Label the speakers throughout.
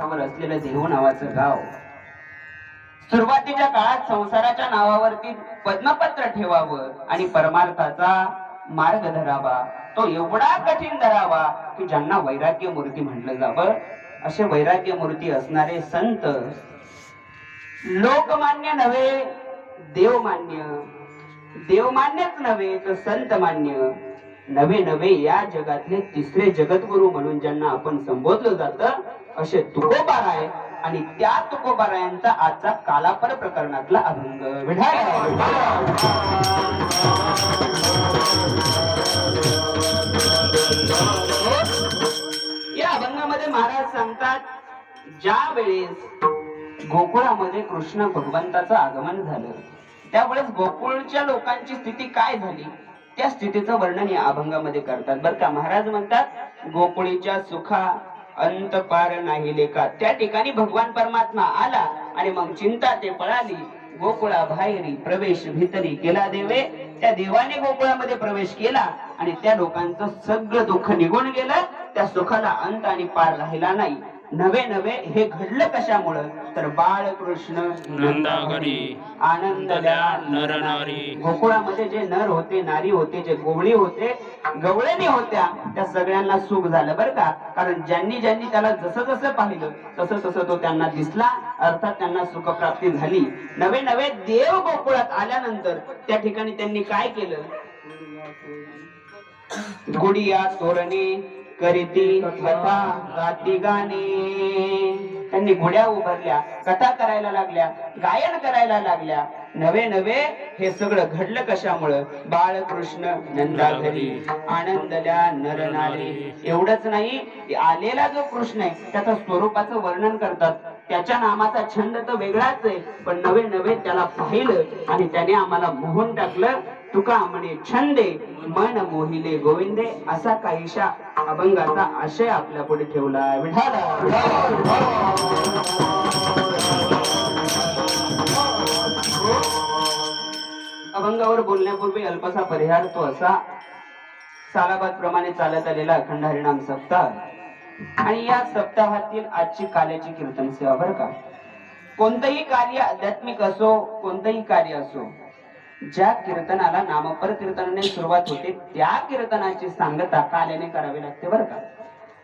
Speaker 1: काठावर असलेलं देहू नावाचं गाव. सुरुवातीच्या काळात संसाराच्या नावावरती पद्मपत्र ठेवावं आणि परमार्थाचा मार्ग धरावा. तो एवढा कठीण धरावा की ज्यांना वैराग्य मूर्ती म्हटलं जावं. असे वैराग्य मूर्ती असणारे संत लोकमान्य नव्हे देवमान्य. देवमान्यच नव्हे तर संत मान्य. नवे नवे या जगातले तिसरे जगद्गुरु म्हणून ज्यांना आपण संबोधलं जातं असे तुकोबा राय आणि त्या तुकोबा रायांचा आजचा कालापर प्रकरणातला अभंग. विढाळ या अभंगामध्ये महाराज सांगतात ज्या वेळेस गोकुळामध्ये कृष्ण भगवंताचं आगमन झालं त्यावेळेस गोकुळच्या लोकांची स्थिती काय झाली? त्या स्थितीचं वर्णन या अभंगामध्ये करतात. बर का? महाराज म्हणतात गोकुळीच्या सुखा अंत पार नाही लेखा. त्या ठिकाणी भगवान परमात्मा आला आणि मग चिंता ते पळाली. गोकुळा बाहेरी प्रवेश भीतरी केला देवे. त्या देवाने गोकुळामध्ये प्रवेश केला आणि त्या लोकांचं सगळं दुःख निघून गेलं. त्या सुखाला अंत आणि पार राहिला नाही. नवे नवे हे घडलं कशामुळं? तर बाळकृष्ण
Speaker 2: नर नारी.
Speaker 1: गोकुळामध्ये जे नर होते नारी होते जे गोवळी होते गवळणी होत्या त्या सगळ्यांना सुख झालं बरं का? कारण ज्यांनी ज्यांनी त्याला जसं जसं पाहिलं तसं तसं तो त्यांना दिसला अर्थात त्यांना सुखप्राप्ती झाली. नवे नवे देव गोकुळात आल्यानंतर त्या ठिकाणी त्यांनी काय केलं? गुडिया तोरणे करीती कथा गाती गाणी. त्यांनी घोड्या उभारल्या कथा करायला लागल्या गायन करायला लागल्या. नवे नवे हे सगळं घडलं कशामुळं? बाळकृष्ण नंदा घरी आनंदल्या नरनारी एवढंच नाही आलेला जो कृष्ण आहे त्याचं स्वरूपाचं वर्णन करतात. त्याच्या नामाचा छंद तर वेगळाच आहे पण नवे नवे त्याला पाहिलं आणि त्याने आम्हाला मोहून टाकलं. तुका म्हणे छंदे मन मोहिले गोविंदे असा काहीशा अभंगाचा आशय आपल्या पुढे ठेवला अभंगावर बोलण्यापूर्वी अल्पसा परिहार तो असा. सालाबाद प्रमाणे चालत आलेला अखंड हरिणाम सप्ताह. आणि या सप्ताहातील आजची काल्याची कीर्तन सेवा बरं का? कोणतंही कार्य आध्यात्मिक असो कोणतंही कार्य असो ज्या कीर्तनाला नामपर कीर्तनाने सुरुवात होते त्या कीर्तनाची सांगता काल्याने करावी लागते बरं का?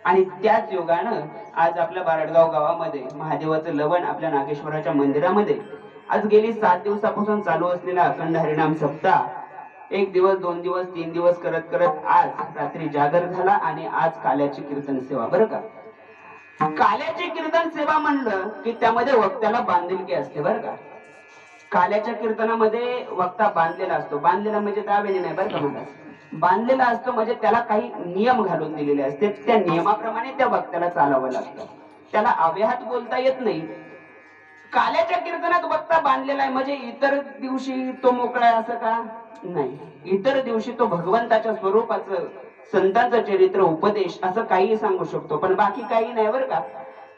Speaker 1: आणि त्याच योगानं आज आपल्या बारडगाव गावामध्ये महादेवाचं लवण आपल्या नागेश्वराच्या मंदिरामध्ये आज गेली सात दिवसापासून चालू असलेला अखंड हरिणाम सप्ताह एक दिवस दोन दिवस तीन दिवस करत करत आज रात्री जागर झाला आणि आज काल्याची कीर्तन सेवा बरं का? काल्याची कीर्तन सेवा म्हणलं की त्यामध्ये वक्त्याला बांधिलकी असते बरं का? काल्याच्या कीर्तनामध्ये वक्ता बांधलेला असतो. बांधलेला म्हणजे दावेने नाही बरं का बांधलेला असतो म्हणजे त्याला काही नियम घालून दिलेले असते. त्या नियमाप्रमाणे त्या वक्त्याला चालावं लागतं. त्याला अव्याहात बोलता येत नाही. काल्याच्या कीर्तनात वक्ता बांधलेला आहे म्हणजे इतर दिवशी तो मोकळा आहे असं का? नाही. इतर दिवशी तो भगवंताच्या स्वरूपाचं संतांचं चरित्र उपदेश असं काही सांगू शकतो. पण बाकी काही नाही बरं का?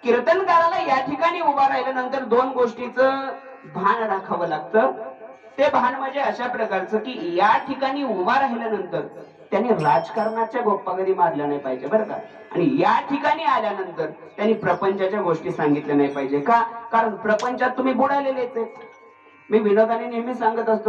Speaker 1: कीर्तनकाराला या ठिकाणी उभा राहिल्यानंतर दोन गोष्टीचं भान राखावं लागतं. ते भान म्हणजे अशा प्रकारचं की या ठिकाणी उभा राहिल्यानंतर त्याने राजकारणाच्या गोप्पा कधी मारल्या नाही पाहिजे बरं का? आणि या ठिकाणी आल्यानंतर त्यांनी प्रपंचाच्या गोष्टी सांगितल्या नाही पाहिजे का? कारण प्रपंचात तुम्ही बुडालेलेच आहेत. मी विनोदाने नेहमी सांगत असतो